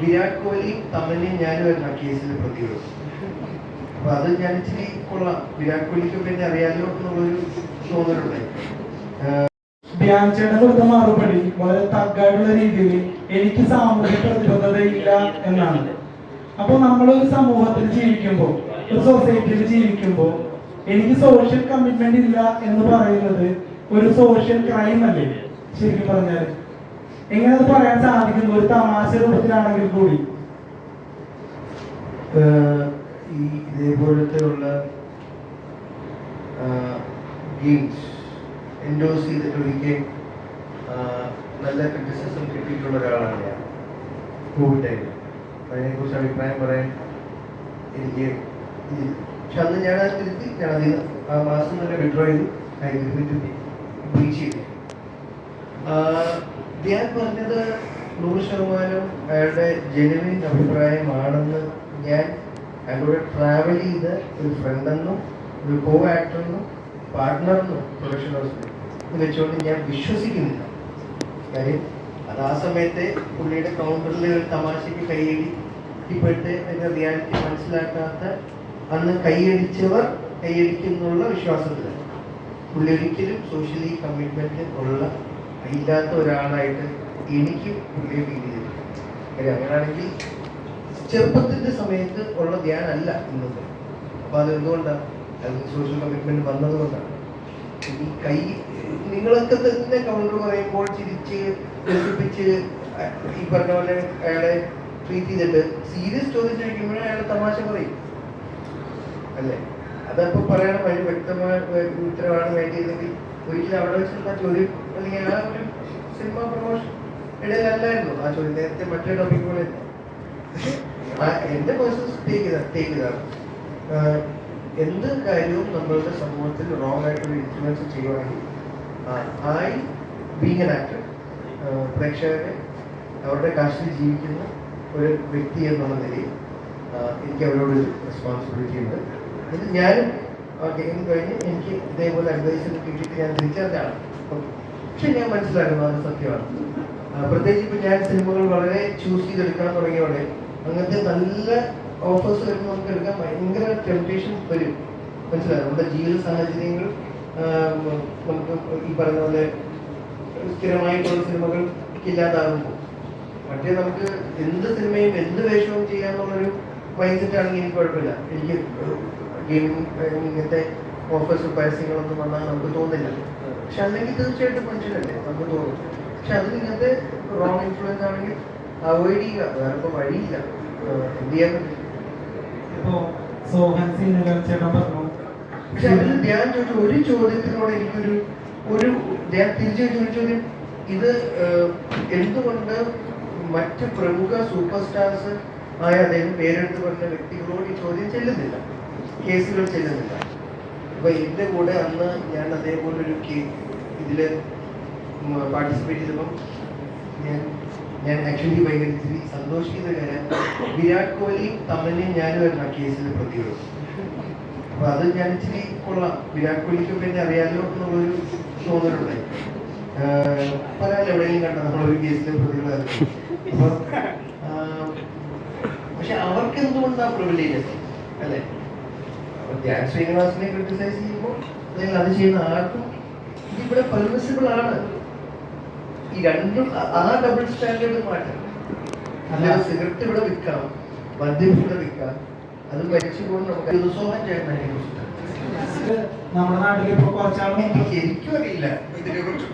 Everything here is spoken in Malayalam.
വിരാട് കോഹ്ലിയും തമ്മനെയും ഞാനും ആ കേസിൽ പ്രതികൾ അപ്പൊ അത് ഞാൻ ഇച്ചിരി കൊള്ളാം. വിരാട് കോഹ്ലിക്ക് പിന്നെ അറിയാലോ എന്നുള്ളൊരു തോന്നലുണ്ടായി. ധ്യാൻ ചേട്ടൻ കൊടുത്ത മറുപടി വളരെ തഗ്ഗായിട്ടുള്ള രീതിയിൽ എനിക്ക് സാമൂഹ്യ പ്രതിബദ്ധതയില്ല എന്നാണ്. അപ്പൊ നമ്മളൊരു സമൂഹത്തിൽ ജീവിക്കുമ്പോൾ ഒരു സൊസൈറ്റിയിൽ ജീവിക്കുമ്പോൾ എനിക്ക് സോഷ്യൽ കമ്മിറ്റ്മെന്റ് ഇല്ല എന്ന് പറയുന്നത് ഒരു സോഷ്യൽ ക്രൈം അല്ലേ? ശരിക്കും പറഞ്ഞാൽ എങ്ങനെ അത് പറയാൻ സാധിക്കുന്നു ഒരു തമാശ രൂപത്തിലാണെങ്കിൽ കൂടി. ഈ ഇതേപോലത്തെ ഉള്ള ഗെയിംസ് എൻഡോസ് ചെയ്തിട്ട് ഒരിക്കൽ നല്ല ക്രിറ്റിസിസം കിട്ടിയിട്ടുള്ള ഒരാളാണ് ഞാൻ. കോവിഡ് ടൈമിൽ അതിനെക്കുറിച്ച് അഭിപ്രായം പറയാൻ എനിക്ക് പക്ഷെ അന്ന് ഞാൻ അത് തിരുത്തി ഞാൻ ആ മാസം തന്നെ വിഡ്രോ ചെയ്തു. ബ്രീച്ച് ധ്യാൻ പറഞ്ഞത് നൂറ് ശതമാനം അയാളുടെ ജെനുവിൻ അഭിപ്രായമാണെന്ന് ഞാൻ അയാളുടെ ട്രാവൽ ചെയ്ത ഒരു ഫ്രണ്ടെന്നും ഒരു കോ ആക്ടറെന്നും പാർട്ട്ണറെന്നും പ്രൊഡക്ഷൻ ഹൗസിൽ വെച്ചുകൊണ്ട് ഞാൻ വിശ്വസിക്കുന്നില്ല. കാര്യം അത് ആ സമയത്തെ പുള്ളിയുടെ കൗണ്ടറിൽ ഒരു തമാശയ്ക്ക് കൈയടി ഇപ്പോഴത്തെ അതിന്റെ റിയാലിറ്റി മനസ്സിലാക്കാത്ത അന്ന് കൈയടിച്ചവർ കൈയടിക്കുന്നുള്ള വിശ്വാസത്തിലാണ്. പുള്ളി ഒരിക്കലും സോഷ്യലി കമ്മിറ്റ്മെന്റ് ഉള്ള ഇല്ലാത്ത ഒരാളായിട്ട് എനിക്ക് പുള്ളിയെ ഫീൽ ചെയ്തു. കാര്യം അങ്ങനെയാണെങ്കിൽ ചെറുപ്പത്തിന്റെ സമയത്ത് ഉള്ള ധ്യാനമല്ല ഇന്നത്തെ. അപ്പൊ അതെന്തുകൊണ്ടാണ് അത് സോഷ്യൽ കമ്മിറ്റ്മെന്റ് വന്നതുകൊണ്ടാണ്. ഈ കൈ നിങ്ങളൊക്കെ തന്നെ കൗണ്ടർ പറയുമ്പോൾ ചിരിച്ച് രസിപ്പിച്ച് ഈ പറഞ്ഞ പോലെ അയാളെ ട്രീറ്റ് ചെയ്തിട്ട് സീരിയസ് ചോദ്യം ചോദിക്കുമ്പോഴേ അയാൾ തമാശ പറയും. അല്ലേ? അതപ്പോ പറയണം അതിന് വ്യക്തമായ ഉത്തരവാണ് വേണ്ടിയതെങ്കിൽ ഒരിക്കലും അവിടെ വെച്ചിട്ടുള്ള ചോദ്യം അല്ലെങ്കിൽ ആ ഒരു സിനിമ പ്രൊമോഷൻ ഇടയിലല്ലായിരുന്നു. ആ ചോദ്യം നേരത്തെ മറ്റേ ടോപ്പിക് പോലെ എന്റെ പേഴ്സൺസ് ടേക്ക് ടേക്ക് എന്ത് കാര്യവും നമ്മളുടെ സമൂഹത്തിൽ റോങ് ആയിട്ടൊരു ഇൻഫ്ലുവൻസ് ചെയ്യുവാണെങ്കിൽ ഐ ബീങ് എൻ ആക്ടർ പ്രേക്ഷകരെ അവരുടെ കാശിൽ ജീവിക്കുന്ന ഒരു വ്യക്തി എന്നുള്ള നിലയിൽ എനിക്ക് അവരോട് റെസ്പോൺസിബിലിറ്റി ഉണ്ട്. ഇത് ഞാനും ഗെയിം കഴിഞ്ഞ് എനിക്ക് ഇതേപോലെ അഡ്വൈസ് കിട്ടിയിട്ട് ഞാൻ തിരിച്ചറിഞ്ഞാണ് പക്ഷെ ഞാൻ മനസ്സിലാക്കുന്നു അത് സത്യമാണ്. പ്രത്യേകിച്ച് ഇപ്പൊ ഞാൻ സിനിമകൾ വളരെ ചൂസ് ചെയ്തെടുക്കാൻ തുടങ്ങിയോടെ അങ്ങനത്തെ നല്ല ഓഫേഴ്സ് വരുമ്പോൾ നമുക്ക് എടുക്കാൻ ഭയങ്കര ടെംപ്റ്റേഷൻ വരും. മനസ്സിലായോ? നമ്മുടെ ജീവിത സാഹചര്യങ്ങൾ നമുക്ക് ഈ പറഞ്ഞ പോലെ സ്ഥിരമായിട്ടുള്ള സിനിമകൾ ഇല്ലാതാകുമ്പോൾ. മറ്റേ നമുക്ക് എന്ത് സിനിമയും എന്ത് വേഷവും ചെയ്യാന്നുള്ളൊരു മൈൻഡ് സെറ്റ് ആണെങ്കിൽ എനിക്ക് കുഴപ്പമില്ല. എനിക്ക് ഗെയിമിംഗ് ഇങ്ങനത്തെ ഓഫേഴ്സ് പരസ്യങ്ങളൊന്നും വന്നാൽ നമുക്ക് തോന്നില്ല. പക്ഷെ അല്ലെങ്കിൽ തീർച്ചയായിട്ടും മനുഷ്യരല്ലേ? നമുക്ക് തോന്നും. പക്ഷെ അത് ഇങ്ങനത്തെ റോങ് ഇൻഫ്ലുവൻസ് ആണെങ്കിൽ അവോയ്ഡ് ചെയ്യുക. വേറെ വഴിയില്ല. എന്ത് ചെയ്യാൻ പക്ഷെ അതിൽ ഞാൻ ചോദിച്ച ഒരു ചോദ്യത്തിനോട് എനിക്കൊരു ഒരു ഞാൻ തിരിച്ചു ചോദിച്ച ചോദ്യം ഇത് എന്തുകൊണ്ട് മറ്റ് പ്രമുഖ സൂപ്പർ സ്റ്റാർസ് ആയ അദ്ദേഹം പേരെടുത്ത് പറഞ്ഞ വ്യക്തികളോട് ഈ ചോദ്യം ചെല്ലുന്നില്ല? കേസുകൾ ചെല്ലുന്നില്ല. അപ്പൊ എന്റെ കൂടെ അന്ന് ഞാൻ അതേപോലെ ഒരു ഇതിൽ പാർട്ടിസിപ്പേറ്റ് ചെയ്തപ്പം ഞാൻ ഞാൻ ആക്ച്വലി ഭയങ്കര ഇത്തിരി സന്തോഷിക്കുന്ന കാര്യം വിരാട് കോഹ്ലിയും തമ്മനെയും ഞാനുമായിരുന്നു ആ കേസിൽ പ്രതികൾ അപ്പൊ അത് ഞാൻ ഇച്ചിരി കൊള്ളാം. വിരാട് കോഹ്ലിക്ക് പിന്നെ അറിയാലോ എന്നുള്ളൊരു തോന്നലുണ്ടായി പല എവിടെയെങ്കിലും കണ്ട നമ്മളൊരു കേസിലെ പ്രതികളായിരുന്നു അപ്പൊ പക്ഷെ അവർക്ക് എന്തുകൊണ്ടാണ് പ്രിവിലേജ് അല്ലേ? ധ്യാൻ ശ്രീനിവാസിനെ ക്രിട്ടിസൈസ് ചെയ്യുമ്പോൾ അല്ലെങ്കിൽ അത് ചെയ്യുന്ന ആർക്കും ഇതിവിടെ പെർമിസിബിൾ ആണ്. ഈ രണ്ടും ആ- ഡബിൾ സ്റ്റാൻഡേർഡ് മാറ്റം അല്ല സിഗരറ്റ് ഇവിടെ വിൽക്കാം മദ്യം ഇവിടെ വിൽക്കാം അത് മരിച്ചുകൊണ്ട് നമുക്ക് ദിവസവും കുറിച്ചിട്ട് നമ്മുടെ നാട്ടിൽ ഇപ്പൊ കുറച്ചാൾ എനിക്ക് ശരിക്കും അറിയില്ല ഇതിനെ കുറിച്ച്